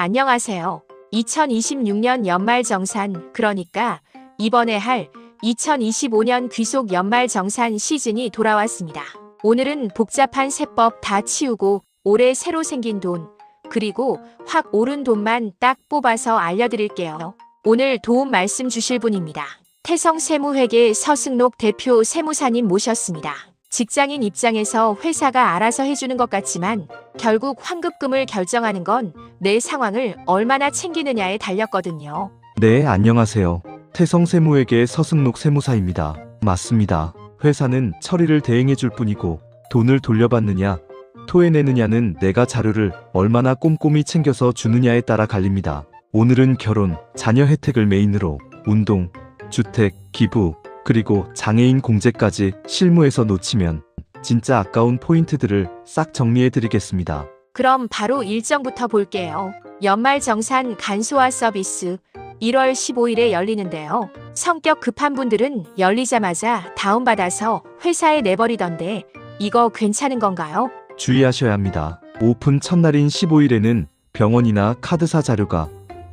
안녕하세요. 2026년 연말 정산, 그러니까 이번에 할 2025년 귀속 연말 정산 시즌이 돌아왔습니다. 오늘은 복잡한 세법 다 치우고 올해 새로 생긴 돈, 그리고 확 오른 돈만 딱 뽑아서 알려드릴게요. 오늘 도움 말씀 주실 분입니다. 태성 세무회계 서승록 대표 세무사님 모셨습니다. 직장인 입장에서 회사가 알아서 해주는 것 같지만 결국 환급금을 결정하는 건 내 상황을 얼마나 챙기느냐에 달렸거든요. 네, 안녕하세요. 태성 세무에게 서승록 세무사입니다. 맞습니다. 회사는 처리를 대행해 줄 뿐이고 돈을 돌려받느냐, 토해내느냐는 내가 자료를 얼마나 꼼꼼히 챙겨서 주느냐에 따라 갈립니다. 오늘은 결혼, 자녀 혜택을 메인으로 운동, 주택, 기부, 그리고 장애인 공제까지 실무에서 놓치면 진짜 아까운 포인트들을 싹 정리해 드리겠습니다. 그럼 바로 일정부터 볼게요. 연말 정산 간소화 서비스 1월 15일에 열리는데요. 성격 급한 분들은 열리자마자 다운받아서 회사에 내버리던데 이거 괜찮은 건가요? 주의하셔야 합니다. 오픈 첫날인 15일에는 병원이나 카드사 자료가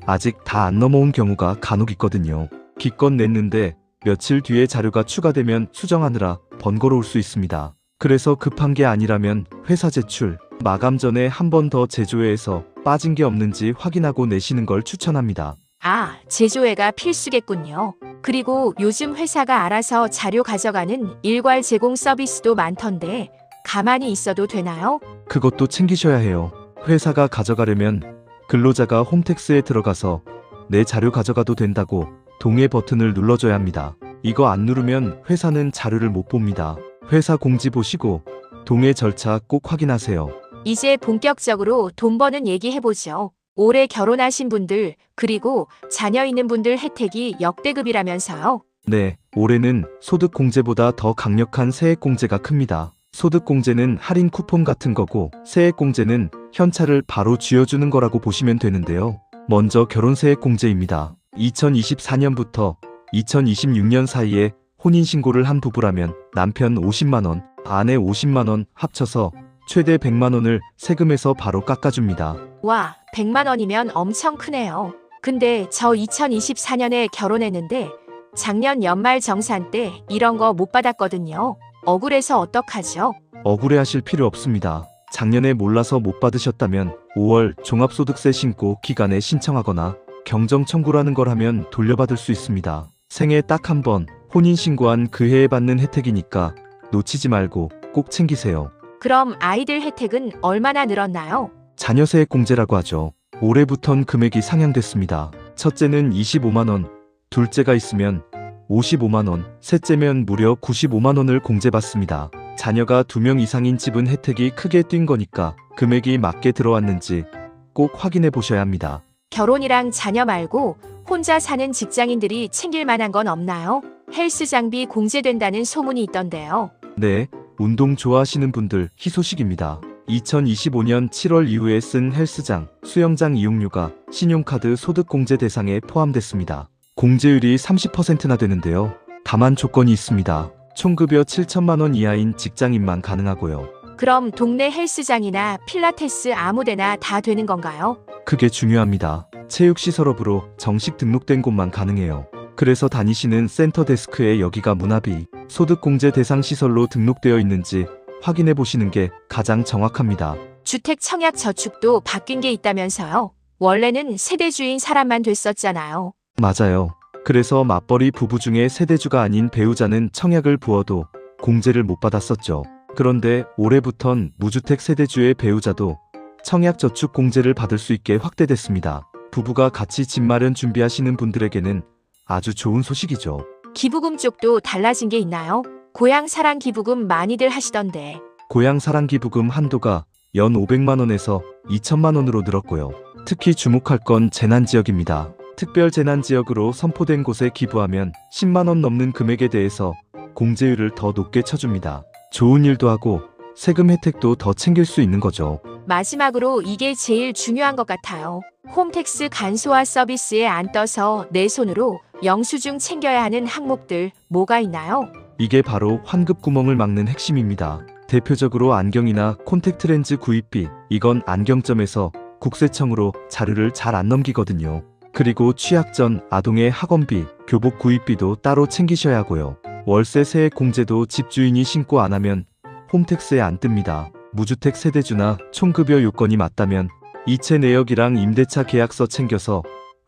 아직 다 안 넘어온 경우가 간혹 있거든요. 기껏 냈는데 며칠 뒤에 자료가 추가되면 수정하느라 번거로울 수 있습니다. 그래서 급한 게 아니라면 회사 제출, 마감 전에 한 번 더 제조회에서 빠진 게 없는지 확인하고 내시는 걸 추천합니다. 아, 제조회가 필수겠군요. 그리고 요즘 회사가 알아서 자료 가져가는 일괄 제공 서비스도 많던데 가만히 있어도 되나요? 그것도 챙기셔야 해요. 회사가 가져가려면 근로자가 홈택스에 들어가서 내 자료 가져가도 된다고 동의 버튼을 눌러줘야 합니다. 이거 안 누르면 회사는 자료를 못 봅니다. 회사 공지 보시고 동의 절차 꼭 확인하세요. 이제 본격적으로 돈 버는 얘기 해보죠. 올해 결혼하신 분들, 그리고 자녀 있는 분들 혜택이 역대급이라면서요. 네, 올해는 소득 공제보다 더 강력한 세액 공제가 큽니다. 소득 공제는 할인 쿠폰 같은 거고 세액 공제는 현찰을 바로 쥐어주는 거라고 보시면 되는데요. 먼저 결혼 세액 공제입니다. 2024년부터 2026년 사이에 혼인 신고를 한 부부라면 남편 50만 원, 아내 50만 원 합쳐서 최대 100만 원을 세금에서 바로 깎아줍니다. 와, 100만 원이면 엄청 크네요. 근데 저 2024년에 결혼했는데 작년 연말 정산 때 이런 거 못 받았거든요. 억울해서 어떡하죠? 억울해 하실 필요 없습니다. 작년에 몰라서 못 받으셨다면 5월 종합소득세 신고 기간에 신청하거나 경정 청구라는 걸 하면 돌려받을 수 있습니다. 생애 딱 한 번 혼인신고한 그 해에 받는 혜택이니까 놓치지 말고 꼭 챙기세요. 그럼 아이들 혜택은 얼마나 늘었나요? 자녀세액 공제라고 하죠. 올해부턴 금액이 상향됐습니다. 첫째는 25만원, 둘째가 있으면 55만원, 셋째면 무려 95만원을 공제받습니다. 자녀가 두명 이상인 집은 혜택이 크게 뛴 거니까 금액이 맞게 들어왔는지 꼭 확인해 보셔야 합니다. 결혼이랑 자녀 말고 혼자 사는 직장인들이 챙길 만한 건 없나요? 헬스 장비 공제된다는 소문이 있던데요. 네, 운동 좋아하시는 분들 희소식입니다. 2025년 7월 이후에 쓴 헬스장, 수영장 이용료가 신용카드 소득공제 대상에 포함됐습니다. 공제율이 30%나 되는데요. 다만 조건이 있습니다. 총급여 7천만 원 이하인 직장인만 가능하고요. 그럼 동네 헬스장이나 필라테스 아무데나 다 되는 건가요? 그게 중요합니다. 체육시설업으로 정식 등록된 곳만 가능해요. 그래서 다니시는 센터 데스크에 여기가 문화비, 소득공제 대상 시설로 등록되어 있는지 확인해 보시는 게 가장 정확합니다. 주택 청약 저축도 바뀐 게 있다면서요. 원래는 세대주인 사람만 됐었잖아요. 맞아요. 그래서 맞벌이 부부 중에 세대주가 아닌 배우자는 청약을 부어도 공제를 못 받았었죠. 그런데 올해부턴 무주택 세대주의 배우자도 청약 저축 공제를 받을 수 있게 확대됐습니다. 부부가 같이 집 마련 준비하시는 분들에게는 아주 좋은 소식이죠. 기부금 쪽도 달라진 게 있나요? 고향 사랑 기부금 많이들 하시던데. 고향 사랑 기부금 한도가 연 500만 원에서 2천만 원으로 늘었고요. 특히 주목할 건 재난 지역입니다. 특별 재난 지역으로 선포된 곳에 기부하면 10만 원 넘는 금액에 대해서 공제율을 더 높게 쳐줍니다. 좋은 일도 하고 세금 혜택도 더 챙길 수 있는 거죠. 마지막으로 이게 제일 중요한 것 같아요. 홈택스 간소화 서비스에 안 떠서 내 손으로 영수증 챙겨야 하는 항목들 뭐가 있나요? 이게 바로 환급 구멍을 막는 핵심입니다. 대표적으로 안경이나 콘택트 렌즈 구입비, 이건 안경점에서 국세청으로 자료를 잘 안 넘기거든요. 그리고 취약 전 아동의 학원비, 교복 구입비도 따로 챙기셔야 하고요. 월세 세액 공제도 집주인이 신고 안 하면 홈택스에 안 뜹니다. 무주택 세대주나 총급여 요건이 맞다면 이체 내역이랑 임대차 계약서 챙겨서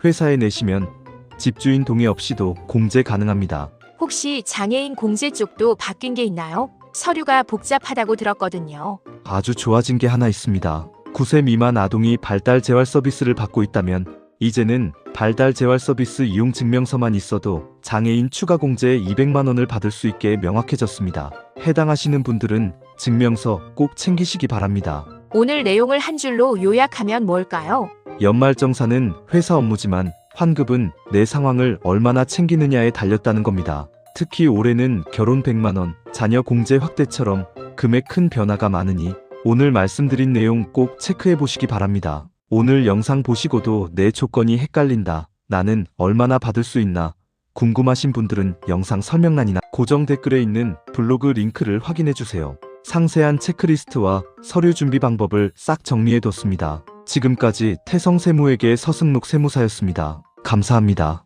회사에 내시면 집주인 동의 없이도 공제 가능합니다. 혹시 장애인 공제 쪽도 바뀐 게 있나요? 서류가 복잡하다고 들었거든요. 아주 좋아진 게 하나 있습니다. 9세 미만 아동이 발달 재활 서비스를 받고 있다면 이제는 발달 재활 서비스 이용 증명서만 있어도 장애인 추가 공제 200만 원을 받을 수 있게 명확해졌습니다. 해당하시는 분들은 증명서 꼭 챙기시기 바랍니다. 오늘 내용을 한 줄로 요약하면 뭘까요? 연말정산은 회사 업무지만 환급은 내 상황을 얼마나 챙기느냐에 달렸다는 겁니다. 특히 올해는 결혼 100만 원, 자녀 공제 확대처럼 금액 큰 변화가 많으니 오늘 말씀드린 내용 꼭 체크해 보시기 바랍니다. 오늘 영상 보시고도 내 조건이 헷갈린다. 나는 얼마나 받을 수 있나? 궁금하신 분들은 영상 설명란이나 고정 댓글에 있는 블로그 링크를 확인해 주세요. 상세한 체크리스트와 서류 준비 방법을 싹 정리해 뒀습니다. 지금까지 태성세무에게 서승록 세무사였습니다. 감사합니다.